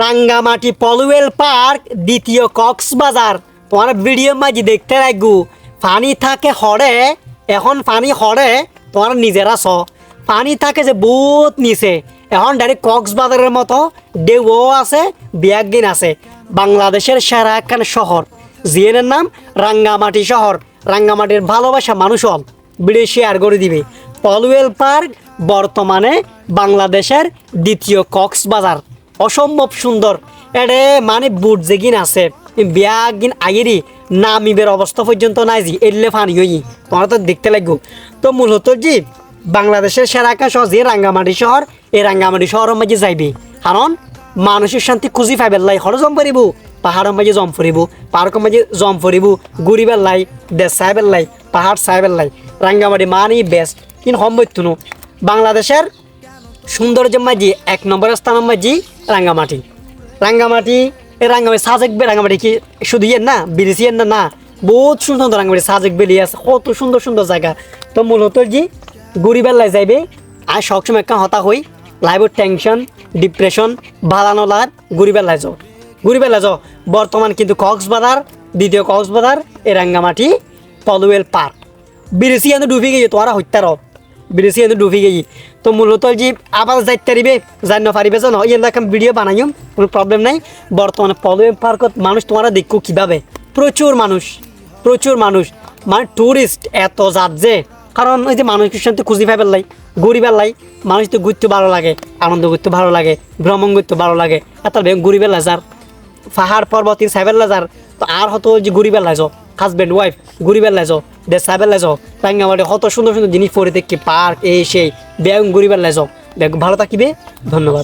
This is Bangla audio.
রাঙ্গামাটি পলুয়েল পার্ক, দ্বিতীয় কক্সবাজার। তোমার ভিডিও মাঝে দেখতে লাগু। পানি থাকে হরে, এখন পানি হরে, তোমার নিজেরা স। পানি থাকে যে বহুত নিচে, এখন ডাইরেক্ট কক্সবাজারের মতো ঢেউও আছে বিয়াগিন আছে। বাংলাদেশের সেরা একখান শহর জিএনের নাম রাঙ্গামাটি শহর। রাঙ্গামাটির ভালোবাসা মানুষ হল, ভিডিও শেয়ার করে দিবে। পলুয়েল পার্ক বর্তমানে বাংলাদেশের দ্বিতীয় কক্সবাজার। অসম্ভব সুন্দর। এডে মানে বুট যেগিন আছে বিয়াগিন আগেরই নামিবের অবস্থা পর্যন্ত নাই জি এলে ফানি হই তোমরা তো দেখতে লাগবো। তো মূলত জি, বাংলাদেশের সেরা শহর যে রাঙ্গামাটি শহর, এই রাঙ্গামাটি শহরের মাঝে যাইবি। কারণ মানসিক শান্তি খুঁজি পাইবে লাই হর জম ফুরিব পাহাড়ের মাঝে জম ফুরিব পার্কের মাঝে জম ফুরিব ঘুরিবার লাই, দেশ সাহেবের লাই, পাহাড় সাহেবের লাই। রাঙ্গামাটি মানি বেস্ট কিন্তু সম্ভব বাংলাদেশের সৌন্দর্যের মাঝি এক নম্বর স্থানের মাঝি রাঙ্গামাটি। রাঙ্গামাটি এই রাঙ্গামাটি সাজেকবে রাঙ্গামাটি কি শুধু ইয়ের না? বিদেশিয়ের না না? বহুত সুন্দর সুন্দর রাঙ্গামাটি সাজেক বেলি আছে। কত সুন্দর সুন্দর জায়গা। তো মূলত জি গরিবের যাইবে, আর সবসময় একটা হতা হই লাইফের টেনশন ডিপ্রেশন গরিবের লাই যাও। গরিবের লাই যাও। বর্তমান কিন্তু কক্সবাজার, দ্বিতীয় কক্সবাজার এই রাঙ্গামাটি, পলুয়েল পার্ক। কিন্তু ডুবে গিয়ে তোরা হত্যার বিদেশি কিন্তু ডুবে গিয়ে তো মূলত যে আবার যাইতে পারিবে জানি পারিবে জানো? এই এখন ভিডিও বানাইম, কোনো প্রবলেম নাই। বর্তমানে পলুয়েল পার্কত মানুষ তোমরা দেখো কীভাবে। প্রচুর মানুষ প্রচুর মানুষ মানে টুরিস্ট এত যাত যে। কারণ ওই যে মানুষ শান্তি খুঁজি পাইবার লাই গরিবের লাই মানুষ তো ঘুরতে ভালো লাগে, আনন্দ করতে ভালো লাগে ভ্রমণ করতে ভালো লাগে। এত গরিবের লাজার পাহাড় পর্বত তিন সাইবের লাজার তো আর হতো যে গরিবের লাইজ হাজব্যান্ড ওয়াইফ ঘুরিবার লাইজ দে সাইবের লাইজ টাঙ্গামাটি কত সুন্দর সুন্দর জিনিস পরে দেখি পার্ক, এই সেই ঘুরি গরিবের লাইজ ভালো থাকিবে? ধন্যবাদ।